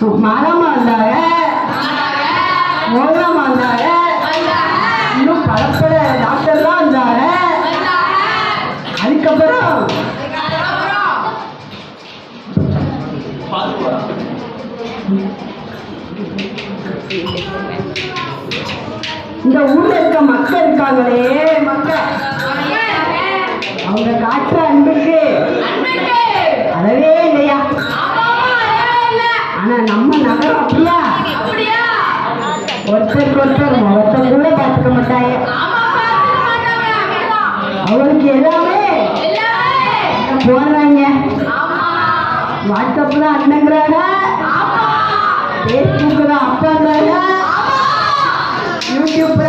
மரமா வந்தாங்க மோகமா வந்தாங்க இன்னும் பல பல டாக்டர்லாம் வந்தாங்க அதுக்கப்புறம்? இந்த ஊர்ல இருக்க மக்கள் இருக்காங்களே மக்கள். அவங்க காட்டுற அன்புக்கு. அளவே இல்லையா ஆனா நம்ம நகரம் அப்படியா? ஒருத்தருக்கு ஒருத்தர் முகத்தை கூட பார்த்துக்க மாட்டாங்க. அவளுக்கு எல்லாமே போடுறாங்க. வாட்ஸ்அப்ல அண்ணங்கிறாங்க ஃபேஸ்புக்கில் அப்பாங்கிறாங்க யூடியூப்ல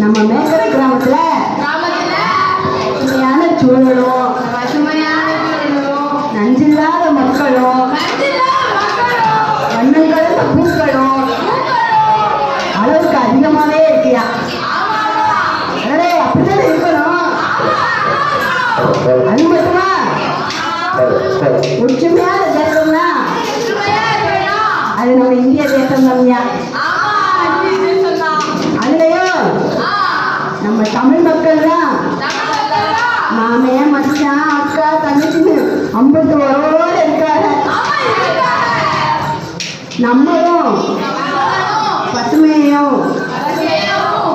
நம்ம மேக்கரை கிராமத்துல உண்மையான சூழலும் நஞ்சில்லாத மக்களும் வண்ணம் கலந்த பூக்களும் அளவுக்கு அதிகமாவே இருக்கியா? அடடே அப்படித்தானே இருக்கணும்? அது மட்டுமா? ஒற்றுமையான தேசம்னா அது நம்ம இந்திய தேசம் தான்யா நம்ம தமிழ் மக்கள் தான் மாமையன் மச்சான் அக்கா தங்கச்சின்னு ஐம்பது உறவோடு இருக்காங்க. நம்மளும் பசுமையும்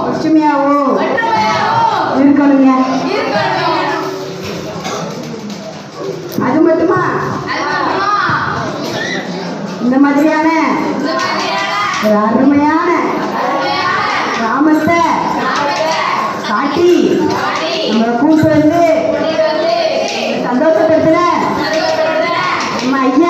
ஒற்றுமையாவும் இருக்கணுங்க. அது மட்டுமா? இந்த மாதிரியான ஒரு அருமையான my